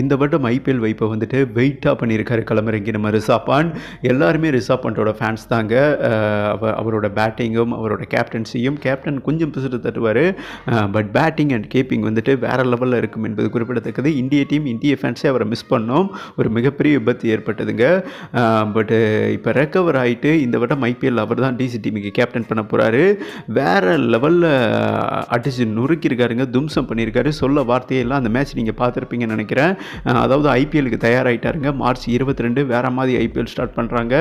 இந்த வருடம் ஐபிஎல் வைப்பை வந்துட்டு வெயிட்டாக பண்ணியிருக்காரு களமிறங்கி நம்ம ரிசாப் பாண்ட் எல்லாருமே ரிசாப் பாண்டோட ஃபேன்ஸ் தாங்க. அவரோட பேட்டிங்கும் அவரோட கேப்டன்சியும் கேப்டன் கொஞ்சம் பிசுட்டு தட்டுவார். பட் பேட்டிங் அண்ட் கீப்பிங் வந்துட்டு வேறு லெவலில் இருக்கும் என்பது குறிப்பிடத்தக்கது. இந்திய டீம் இந்திய ஃபேன்ஸே அவரை மிஸ் பண்ணோம். ஒரு மிகப்பெரிய விபத்து ஏற்பட்டதுங்க. பட்டு இப்போ ரெக்கவர் ஆகிட்டு இந்த வருடம் ஐபிஎல் அவர் தான் டிசி டீமுக்கு கேப்டன் பண்ண போகிறாரு வேறு லெவலில் அடிச்சு நொறுக்கியிருக்காருங்க. தும்சம் பண்ணியிருக்காரு. சொல்ல வார்த்தையெல்லாம் அந்த மேட்ச் நீங்கள் பார்த்துருப்பீங்கன்னு நினைக்கிறேன். அதாவது ஐபிஎலுக்கு தயாராகிட்டாருங்க மார்ச் இருபத்தி ரெண்டு வேறு மாதிரி ஐபிஎல் ஸ்டார்ட் பண்ணுறாங்க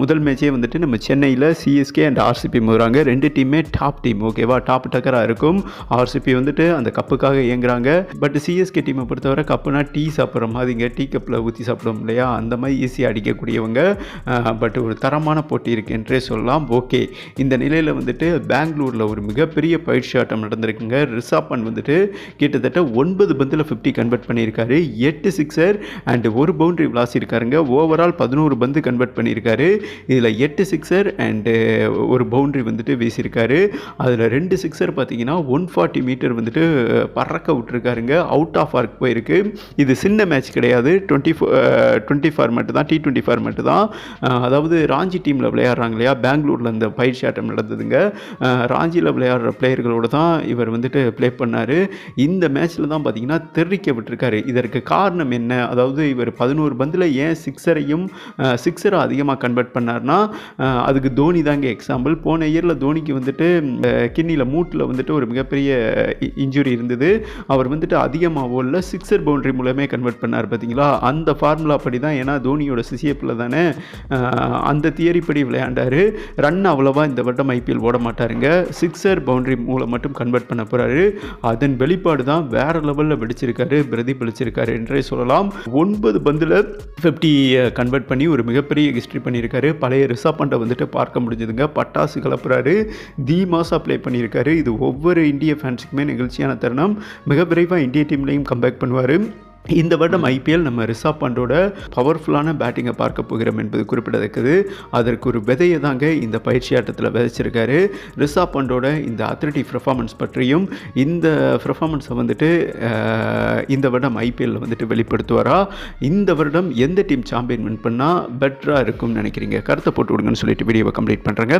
முதல் மேட்சே வந்துட்டு நம்ம சென்னையில் சிஎஸ்கே அண்ட் ஆர்சிபி மோதுறாங்க. ரெண்டு டீமே டாப் டீம் ஓகேவா டாப் டக்கராக இருக்கும். ஆர்சிபி வந்துட்டு அந்த கப்புக்காக இயங்குறாங்க. பட் சிஎஸ்கே டீமை பொறுத்தவரை கப்புனா டீ சாப்பிட்ற மாதிரிங்க. டீ கப்பில் ஊற்றி சாப்பிடுவோம் இல்லையா? அந்த மாதிரி ஈஸியாக அடிக்கக்கூடியவங்க. பட் ஒரு தரமான போட்டி இருக்கு என்றே சொல்லலாம். ஓகே இந்த நிலையில் வந்துட்டு பெங்களூரில் ஒரு மிகப்பெரிய பயிற்சி ஆட்டம் நடந்திருக்குங்க. ரிசாப்பன் வந்துட்டு கிட்டத்தட்ட ஒன்பது பந்தில் ஃபிஃப்டி கன்வெர்ட் பண்ணியிருக்காரு. எட்டு சிக்ஸர் அண்ட் ஒரு பவுண்டரி விளாசிருக்காருங்க ஓவரால் பதினோரு பந்து கன்வெர்ட் பண்ணியிருக்காரு. இதில் எட்டு சிக்ஸர் அண்டு ஒரு பவுண்டரி வந்துட்டு வீசியிருக்காரு. அதில் ரெண்டு சிக்ஸர் பார்த்தீங்கன்னா ஒன் ஃபார்ட்டி மீட்டர் வந்துட்டு பறக்க விட்டுருக்காருங்க. அவுட் ஆஃப் ஆர்க் போயிருக்கு. இது சின்ன மேட்ச் கிடையாது. டுவெண்ட்டி ஃபோ டுவெண்ட்டி ஃபார்மேட்டு தான் டி டுவெண்ட்டி ஃபார்மேட்டு தான். அதாவது ராஞ்சி டீமில் விளையாடுறாங்க இல்லையா? பெங்களூரில் இந்த பயிற்சி ஆட்டம் நடந்ததுங்க. ராஞ்சியில் விளையாடுற பிளேயர்களோடு தான் இவர் வந்துட்டு ப்ளே பண்ணார். இந்த மேட்ச்சில் தான் பார்த்தீங்கன்னா தெரிவிக்க விட்டுருக்காரு. இதற்கு காரணம் என்ன? அதாவது இவர் பதினோரு பந்தில் ஏன் சிக்ஸரையும் சிக்ஸரை அதிகமாக கன்வெர்ட் பண்ணார்னா அதுக்கு தோனி தாங்க எக்ஸாம்பிள் போன இயரில் தோனிக்கு வந்துட்டு கிண்ணியில் மூட்டில் வந்துட்டு ஒரு மிகப்பெரிய இன்ஜுரி இருந்தது. அவர் வந்துட்டு அதிகமாகவோ இல்லை சிக்ஸர் பவுண்டரி மூலமே கன்வெர்ட் பண்ணார் பார்த்தீங்களா அந்த ஃபார்முலா படி தான் ஏன்னா தோனியோட சிசிஎப்பில் தானே அந்த தியரி படி விளையாண்டார். ரன் அவ்வளோவா இந்த வட்டம் ஐபிஎல் ஓட மாட்டாருங்க. சிக்ஸர் பவுண்டரி மூலம் மட்டும் கன்வெர்ட் பண்ண போகிறாரு அதன் வெளிப்பாடு தான் வேறு லெவலில் வெடிச்சிருக்காரு பிரதிபலிச்சிருக்காரு என்றே சொல்லலாம். ஒன்பது பந்தில் ஃபிஃப்டி கன்வெர்ட் பண்ணி ஒரு மிகப்பெரிய ஹிஸ்ட்ரி பண்ணியிருக்காரு. பழைய ரிஷப் பண்டை வந்துட்டு பார்க்க முடிஞ்சதுங்க. பட்டாசு கலப்புறாரு. தி மாசா ப்ளே பண்ணியிருக்காரு. இது ஒவ்வொரு இந்திய ஃபேன்ஸுக்குமே நிகழ்ச்சியான தருணம். மிக விரைவாக இந்திய டீம்லையும் கம்பேக் பண்ணுவார். இந்த வருடம் ஐபிஎல் நம்ம ரிஷப் பண்டோட பவர்ஃபுல்லான பேட்டிங்கை பார்க்க போகிறோம் என்பது குறிப்பிடத்தக்கது. அதற்கு ஒரு விதையை தாங்க இந்த பயிற்சி ஆட்டத்தில் விதைச்சிருக்காரு. ரிஷப் பண்டோட இந்த அத்லட்டிக் பெர்ஃபார்மன்ஸ் பற்றியும் இந்த பெர்ஃபார்மன்ஸை வந்துட்டு இந்த வருடம் ஐபிஎல்ல வந்துட்டு வெளிப்படுத்துவாரா? இந்த வருடம் எந்த டீம் சாம்பியன் வின் பண்ணால் பெட்டராக இருக்கும்னு நினைக்கிறீங்க? கருத்தை போட்டு விடுங்கன்னு சொல்லிட்டு வீடியோவை கம்ப்ளீட் பண்ணுறேங்க